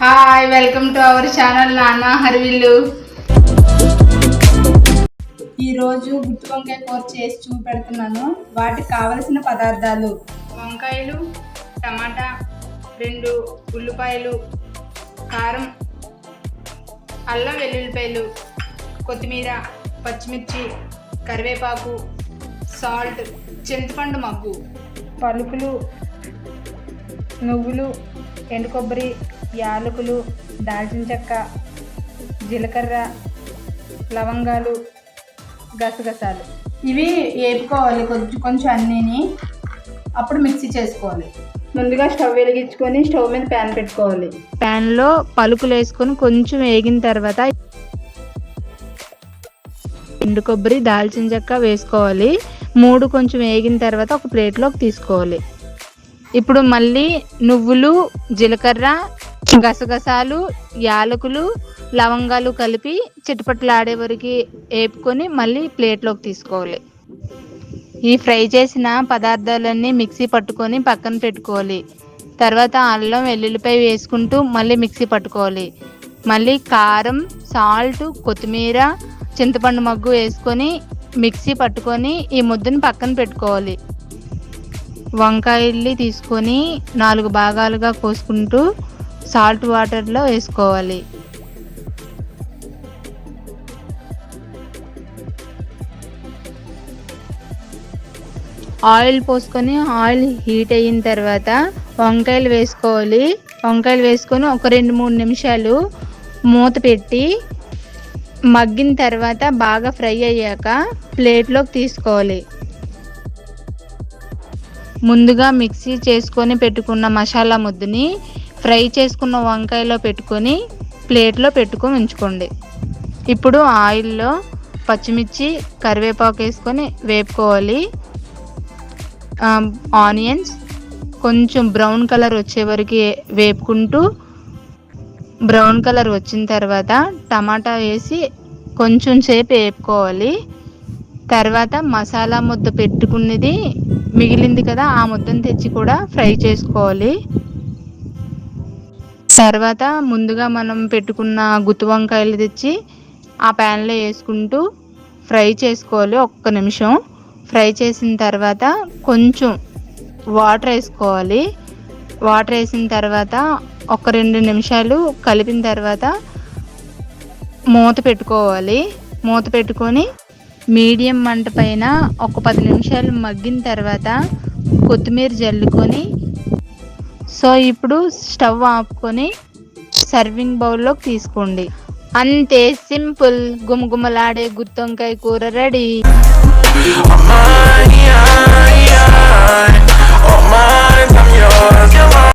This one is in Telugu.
Hi welcome to our channel నాన్న హరివిల్లు ఈరోజు గుత్తి వంకాయ కూర చేసి చూపెడుతున్నాను. వాటికి కావలసిన పదార్థాలు వంకాయలు టమాటా రెండు ఉల్లిపాయలు కారం అల్లం వెల్లుల్లిపాయలు కొత్తిమీర పచ్చిమిర్చి కరివేపాకు సాల్ట్ చింతపండు మగ్గు పలుకులు నువ్వులు ఎండు కొబ్బరి యాలకులు దాల్చిన చెక్క జీలకర్ర లవంగాలు గసగసాలు. ఇవి వేపుకోవాలి కొంచెం కొంచెం అన్నీని. అప్పుడు మిక్సీ చేసుకోవాలి. ముందుగా స్టవ్ వెలిగించుకొని స్టవ్ మీద ప్యాన్ పెట్టుకోవాలి. ప్యాన్లో పలుకులు వేసుకొని కొంచెం వేగిన తర్వాత ఎండు కొబ్బరి దాల్చిన చెక్క వేసుకోవాలి. మూడు కొంచెం వేగిన తర్వాత ఒక ప్లేట్లోకి తీసుకోవాలి. ఇప్పుడు మళ్ళీ నువ్వులు జీలకర్ర గసగసాలు యాలకులు లవంగాలు కలిపి చిటపట్లాడే వరకు వేపుకొని మళ్ళీ ప్లేట్లోకి తీసుకోవాలి. ఈ ఫ్రై చేసిన పదార్థాలన్నీ మిక్సీ పట్టుకొని పక్కన పెట్టుకోవాలి. తర్వాత అల్లం వెల్లుల్లిపై వేసుకుంటూ మళ్ళీ మిక్సీ పట్టుకోవాలి. మళ్ళీ కారం సాల్ట్ కొత్తిమీర చింతపండు మగ్గు వేసుకొని మిక్సీ పట్టుకొని ఈ ముద్దను పక్కన పెట్టుకోవాలి. వంకాయల్ని తీసుకొని నాలుగు భాగాలుగా కోసుకుంటూ సాల్ట్ వాటర్లో వేసుకోవాలి. ఆయిల్ పోసుకొని ఆయిల్ హీట్ అయిన తర్వాత వంకాయలు వేసుకోవాలి. వంకాయలు వేసుకొని ఒక రెండు మూడు నిమిషాలు మూత పెట్టి మగ్గిన తర్వాత బాగా ఫ్రై అయ్యాక ప్లేట్లోకి తీసుకోవాలి. ముందుగా మిక్సీ చేసుకొని పెట్టుకున్న మసాలా ముద్దని ఫ్రై చేసుకున్న వంకాయలో పెట్టుకొని ప్లేట్లో పెట్టుకొని ఉంచుకోండి. ఇప్పుడు ఆయిల్లో పచ్చిమిర్చి కరివేపాకు వేసుకొని వేపుకోవాలి. ఆనియన్స్ కొంచెం బ్రౌన్ కలర్ వచ్చే వరకు వేపుకుంటూ బ్రౌన్ కలర్ వచ్చిన తర్వాత టమాటా వేసి కొంచెం సేపు వేపుకోవాలి. తర్వాత మసాలా ముద్ద పెట్టుకున్నది మిగిలింది కదా ఆ ముద్దను తెచ్చి కూడా ఫ్రై చేసుకోవాలి. తర్వాత ముందుగా మనం పెట్టుకున్న గుత్తి వంకాయలు తెచ్చి ఆ ప్యాన్లో వేసుకుంటూ ఫ్రై చేసుకోవాలి ఒక్క నిమిషం. ఫ్రై చేసిన తర్వాత కొంచెం వాటర్ వేసుకోవాలి. వాటర్ వేసిన తర్వాత ఒక రెండు నిమిషాలు కలిపిన తర్వాత మూత పెట్టుకోవాలి. మూత పెట్టుకొని మీడియం మంట పైన ఒక పది నిమిషాలు మగ్గిన తర్వాత కొత్తిమీర జల్లుకొని సో ఇప్పుడు స్టవ్ ఆపుకొని సర్వింగ్ బౌల్లోకి తీసుకోండి. అంతే సింపుల్. గుమగుమలాడే గుత్తొంకాయ కూర రెడీ.